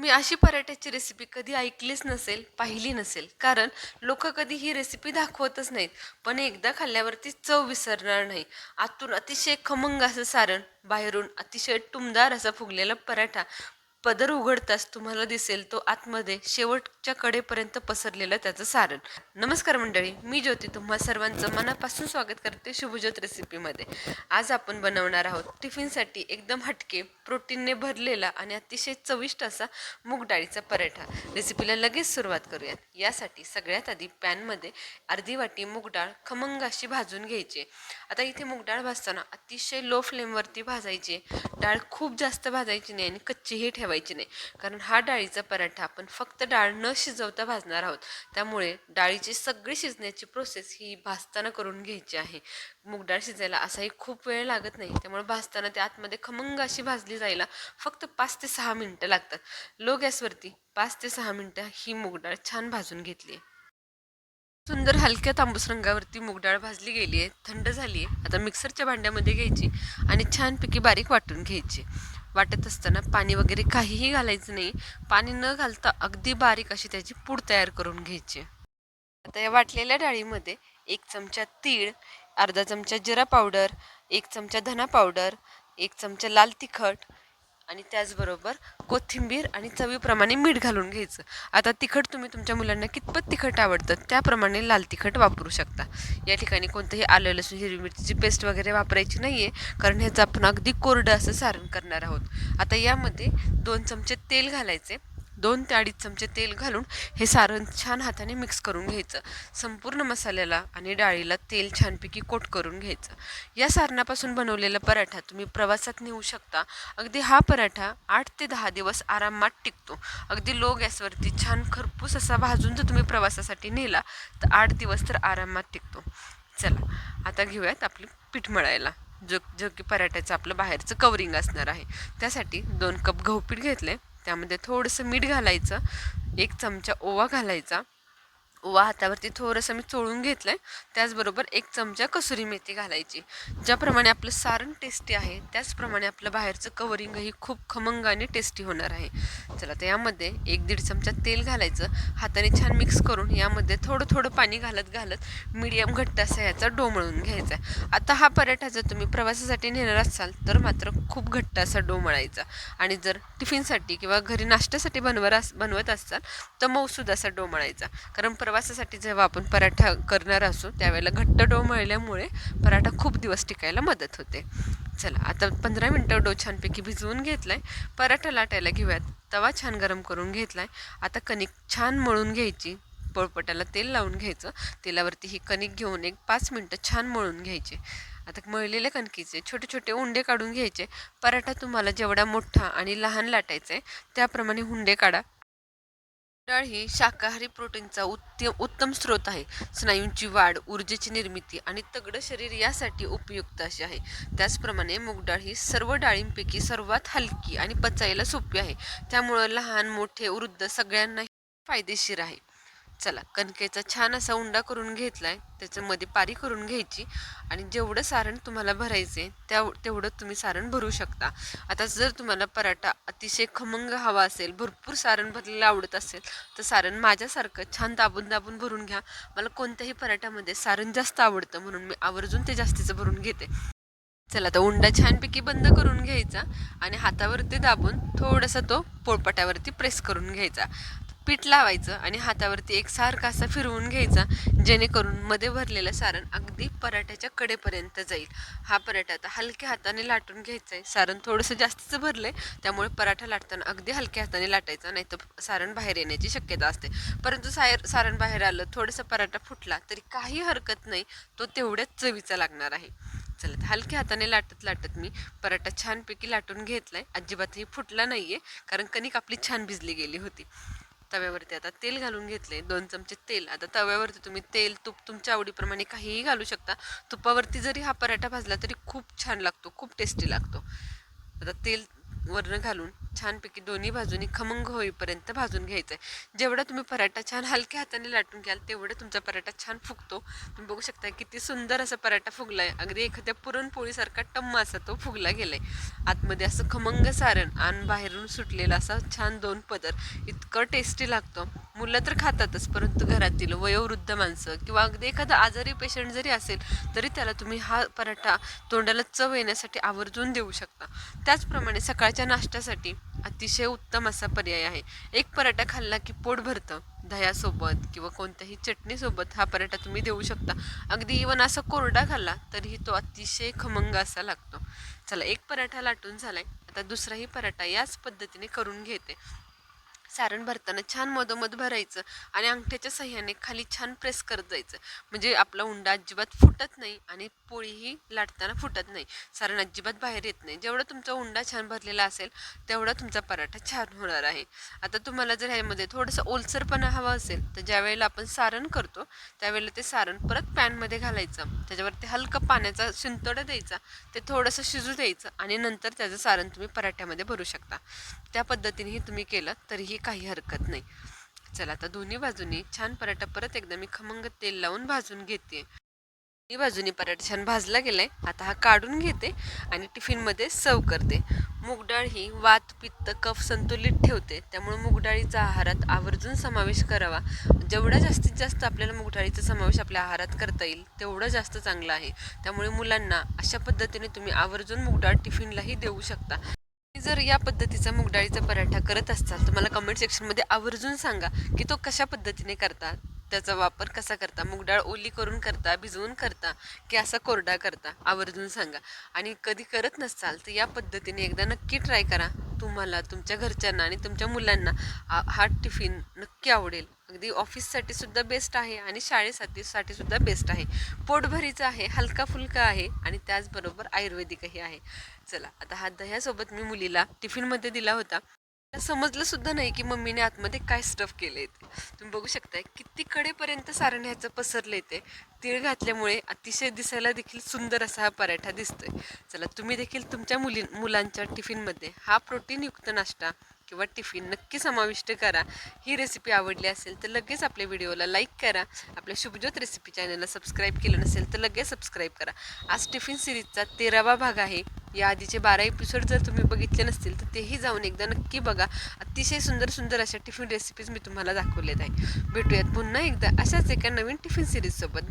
मी अशी पराठ्याची रेसिपी कधी ऐकलीच नसेल पाहिली नसेल. कारण लोक कधी ही रेसिपी दाखवतच नाहीत. पण एकदा खाल्ल्यावरती चव विसरणार नाही. आतून अतिशय खमंग असं सारण बाहेरून अतिशय टुमदार असा फुगलेला पराठा. पदर उघडताच तुम्हाला दिसेल तो आतमध्ये शेवटच्या कडेपर्यंत पसरलेलं त्याचं सारण. नमस्कार मंडळी मी ज्योती तुम्हा सर्वांचं मनापासून स्वागत करते शुभज्योत रेसिपीमध्ये आज आपण बनवणार आहोत टिफिनसाठी एकदम हटके प्रोटीनने भरलेला आणि अतिशय चविष्ट असा मूग डाळीचा पराठा. रेसिपीला लगेच सुरुवात करूयात यासाठी सगळ्यात आधी पॅनमध्ये अर्धी वाटी मूग डाळ खमंग अशी भाजून घ्यायची. आता इथे मूग डाळ भाजताना अतिशय लो फ्लेमवरती भाजायची डाळ खूप जास्त भाजायची नाही आणि कच्चीही ठेवायची नाही. कारण हा डाळीचा पराठा आपण फक्त डाळ न शिजवता भाजणार आहोत. त्यामुळे डाळीची सगळी शिजण्याची प्रोसेस ही भाजताना करून घ्यायची आहे. मूग डाळ शिजायला असाही खूप वेळ लागत नाही. त्यामुळे भाजताना त्या आतमध्ये खमंग अशी भाजली जायला फक्त पाच ते सहा मिनटं लागतात. लो गॅसवरती पाच ते सहा मिनटं ही मूग डाळ छान भाजून घेतली आहे सुंदर हलक्या तांबूस रंगावरती मूग डाळ भाजली गेली आहे थंड झाली आहे आता मिक्सरच्या भांड्यामध्ये घ्यायची आणि छानपैकी बारीक वाटून घ्यायची. वाटत असताना पाणी वगैरे काहीही घालायचं नाही. पाणी न घालता अगदी बारीक अशी त्याची पूड तयार करून घ्यायची. आता या वाटलेल्या डाळीमध्ये एक चमचा तीळ अर्धा चमचा जिरा पावडर एक चमचा धना पावडर एक चमचा लाल तिखट आणि त्याचबरोबर कोथिंबीर आणि चवीप्रमाणे मीठ घालून घ्यायचं. आता तिखट तुम्ही तुमच्या मुलांना कितपत तिखट आवडतं त्याप्रमाणे लाल तिखट वापरू शकता. या ठिकाणी कोणतंही आलं लसूण हिरवी मिरचीची पेस्ट वगैरे वापरायची नाही आहे कारण ह्याचं आपण अगदी कोरडं असं सारण करणार आहोत. आता यामध्ये दोन चमचे तेल घालायचे. दोन ते अडीच चमचे तेल घालून हे सारण छान हाताने मिक्स करून घ्यायचं. संपूर्ण मसाल्याला आणि डाळीला तेल छानपैकी कोट करून घ्यायचं. या सारणापासून बनवलेला पराठा तुम्ही प्रवासात नेऊ शकता. अगदी हा पराठा आठ ते दहा दिवस आरामात टिकतो. अगदी लो गॅसवरती छान खरपूस असा भाजून जर तुम्ही प्रवासासाठी नेला तर आठ दिवस तर आरामात टिकतो. चला आता घेऊयात आपली पीठ मळायला. जो जो की पराठ्याचं आपलं बाहेरचं कवरिंग असणार आहे. त्यासाठी दोन कप गहू पीठ घेतले त्यामध्ये थोडंसं मीठ घालायचं एक चमचा ओवा घालायचा. ओवा हातावरती थोडंसं मी चोळून घेतलं आहे त्याचबरोबर एक चमचा कसुरी मेथी घालायची. ज्याप्रमाणे आपलं सारण टेस्टी आहे त्याचप्रमाणे आपलं बाहेरचं कवरिंगही खूप खमंग आणि टेस्टी होणार आहे. चला तर यामध्ये एक दीड चमचा तेल घालायचं. हाताने छान मिक्स करून यामध्ये थोडं थोडं पाणी घालत घालत मीडियम घट्ट असा याचा डो मळून घ्यायचा. आता हा पराठा जर तुम्ही प्रवासासाठी नेणार असाल तर मात्र खूप घट्ट असा डो मळायचा. आणि जर टिफिनसाठी किंवा घरी नाश्त्यासाठी बनवर बनवत असाल तर मौसूद असा डो मळायचा. कारण प्रवासासाठी जेव्हा आपण पराठा करणार असू त्यावेळेला घट्ट डो मळल्यामुळे पराठा खूप दिवस टिकायला मदत होते. चला आता पंधरा मिनटं डो छानपैकी भिजवून घेतला आहे पराठा लाटायला घेऊयात. तवा छान गरम करून घेतला आहे आता कणिक छान मळून घ्यायची. पोळपटाला तेल लावून घ्यायचं. तेलावरती ही कणिक घेऊन एक पाच मिनटं छान मळून घ्यायचे. आता मळलेल्या कणकीचे छोटे छोटे उंडे काढून घ्यायचे. पराठा तुम्हाला जेवढा मोठा आणि लहान लाटायचा आहे त्याप्रमाणे हुंडे काढा. डाळ ही शाकाहारी प्रोटीनचा उत्तम उत्तम स्रोत आहे. स्नायूंची वाढ ऊर्जेची निर्मिती आणि तगडं शरीर यासाठी उपयुक्त अशी आहे. त्याचप्रमाणे मूग डाळ ही सर्व डाळींपैकी सर्वात हलकी आणि पचायला सोपी आहे. त्यामुळं लहान मोठे वृद्ध सगळ्यांना फायदेशीर आहे. चला कणकेचा छान असा उंडा करून घेतलाय. त्याच्यामध्ये पारी करून घ्यायची आणि जेवढं सारण तुम्हाला भरायचे त्या तेवढं तुम्ही सारण भरू शकता. आता जर तुम्हाला पराठा अतिशय खमंग हवा असेल भरपूर सारण भरलेलं आवडत असेल तर सारण माझ्यासारखं छान दाबून दाबून भरून घ्या. मला कोणत्याही पराठ्यामध्ये सारण जास्त आवडतं म्हणून मी आवर्जून ते जास्तीचं भरून घेते. चला आता उंडा छानपैकी बंद करून घ्यायचा आणि हातावरती दाबून थोडासा तो पोळपाट्यावरती प्रेस करून घ्यायचा. पीठ लावायचं आणि हातावरती एक सारखा असा फिरवून घ्यायचा जेणेकरून मध्ये भरलेलं सारण अगदी पराठ्याच्या कडेपर्यंत जाईल. हा पराठा आता हलक्या हाताने लाटून घ्यायचा आहे सारण थोडंसं जास्तीचं भरलं आहे त्यामुळे पराठा लाटताना अगदी हलक्या हाताने लाटायचा नाही तर सारण बाहेर येण्याची शक्यता असते. परंतु सायर सारण बाहेर आलं थोडंसं पराठा फुटला तरी काही हरकत नाही तो तेवढ्याच चवीचा लागणार आहे. चला हलक्या हाताने लाटत लाटत मी पराठा छानपैकी लाटून घेतला आहे अजिबातही फुटला नाही आहे कारण कणिक आपली छान भिजली गेली होती. तव्यावरती. आता तेल घालून घेतले दोन चमचे तेल. आता तव्यावरती तुम्ही तेल तूप तुमच्या आवडीप्रमाणे काहीही घालू शकता. तुपावरती जरी हा पराठा भाजला तरी खूप छान लागतो खूप टेस्टी लागतो. आता तेल वरण घालून छानपैकी दोन्ही बाजूनी खमंग होईपर्यंत भाजून घ्यायचं आहे जेवढा तुम्ही पराठा छान हलक्या हाताने लाटून घ्याल तेवढं तुमचा पराठा छान फुगतो. तुम्ही बघू शकता किती सुंदर असा पराठा फुगलाय. अगदी एखाद्या पुरणपोळीसारखा टम्म असा तो फुगला गेलाय. आतमध्ये असं खमंग सारण आणि बाहेरून सुटलेला असा छान दोन पदर. इतकं टेस्टी लागतं. मुलं तर खातातच परंतु घरातील वयोवृद्ध माणसं किंवा अगदी एखादा आजारी पेशंट जरी असेल तरी त्याला तुम्ही हा पराठा तोंडाला चव येण्यासाठी आवर्जून देऊ शकता. त्याचप्रमाणे सकाळच्या नाश्त्यासाठी अतिशय उत्तम असा पर्याय आहे. एक पराठा खाल्ला की पोट भरतं दह्यासोबत किंवा कोणत्याही चटणीसोबत हा पराठा तुम्ही देऊ शकता. अगदी इवन असा कोरडा खाल्ला तरीही तो अतिशय खमंग असा लागतो. चला एक पराठा लाटून झालाय. आता दुसराही पराठा याच पद्धतीने करून घेते. सारण भरताना छान मधोमध भरायचं आणि अंगठ्याच्या सह्याने खाली छान प्रेस करत जायचं. म्हणजे आपला उंडा अजिबात फुटत नाही आणि पोळीही लाटताना फुटत नाही. सारण अजिबात बाहेर येत नाही. जेवढा तुमचा उंडा छान भरलेला असेल तेवढा तुमचा पराठा छान होणार आहे. आता तुम्हाला जर ह्यामध्ये थोडंसं ओलसरपणा हवा असेल तर ज्या वेळेला आपण सारण करतो त्यावेळेला ते सारण परत पॅनमध्ये घालायचं. त्याच्यावरती हलकं पाण्याचा शिंतोडा द्यायचा ते थोडंसं शिजू द्यायचं आणि नंतर त्याचं सारण तुम्ही पराठ्यामध्ये भरू शकता. त्या पद्धतीनेही तुम्ही केलं तरीही काही हरकत नाही. चला आता दोन्ही बाजूनी छान पराठा परत एकदा मी खमंग तेल लावून भाजून घेते. दोन्ही बाजूनी पराठा छान भाजला गेलाय. आता हा काढून घेते आणि टिफिनमध्ये सर्व करते. मूगडाळ ही वात पित्त कफ संतुलित ठेवते. त्यामुळे मूगडाळीचा आहारात आवर्जून समावेश करावा. जेवढा जास्तीत जास्त आपल्याला मूगडाळीचा समावेश आपल्या आहारात करता येईल तेवढं जास्त चांगलं आहे. त्यामुळे मुलांना अशा पद्धतीने तुम्ही आवर्जून मूगडाळ टिफिनलाही देऊ शकता. की जर या पद्धतीचा मूगडाळीचा पराठा करत असाल तर मला कमेंट सेक्शनमध्ये आवर्जून सांगा की तो कशा पद्धतीने करता त्याचा वापर कसा करता मूगडाळ ओली करून करता भिजवून करता की असा कोरडा करता आवर्जून सांगा. आणि कधी करत नसाल तर या पद्धतीने एकदा नक्की ट्राय करा. तुम्हाला तुमच्या घरच्यांना आणि तुमच्या मुलांना हा टिफिन नक्की आवडेल. अगदी ऑफिससाठी सुद्धा बेस्ट आहे आणि शाळेसाठी सुद्धा बेस्ट आहे. पोटभरीचं आहे हलका फुलका आहे आणि त्याचबरोबर आयुर्वेदिकही आहे. चला आता हा दह्यासोबत मी मुलीला टिफिनमध्ये दिला होता. मला समजलं सुद्धा नाही की मम्मीने आतमध्ये काय स्टफ केले ते. तुम्ही बघू शकताय किती कडेपर्यंत सारण ह्याचं पसरले ते. तीळ घातल्यामुळे अतिशय दिसायला देखील सुंदर असा हा पराठा दिसतोय. चला तुम्ही देखील तुमच्या मुली मुलांच्या टिफिनमध्ये हा प्रोटीनयुक्त नाश्ता किंवा टिफिन नक्की समाविष्ट करा. ही रेसिपी आवडली असेल तर लगेच आपल्या व्हिडिओला लाईक करा. आपल्या शुभज्योत रेसिपी चॅनलला सबस्क्राईब केलं नसेल तर लगेच सबस्क्राईब करा. आज टिफिन सिरीजचा तेरावा भाग आहे. या आधीचे बारा एपिसोड जर तुम्ही बघितले नसतील तर तेही जाऊन एकदा नक्की बघा. अतिशय सुंदर सुंदर अशा टिफिन रेसिपीज मी तुम्हाला दाखवलेत आहे. भेटूयात पुन्हा एकदा अशाच एका नवीन टिफिन सिरीजसोबत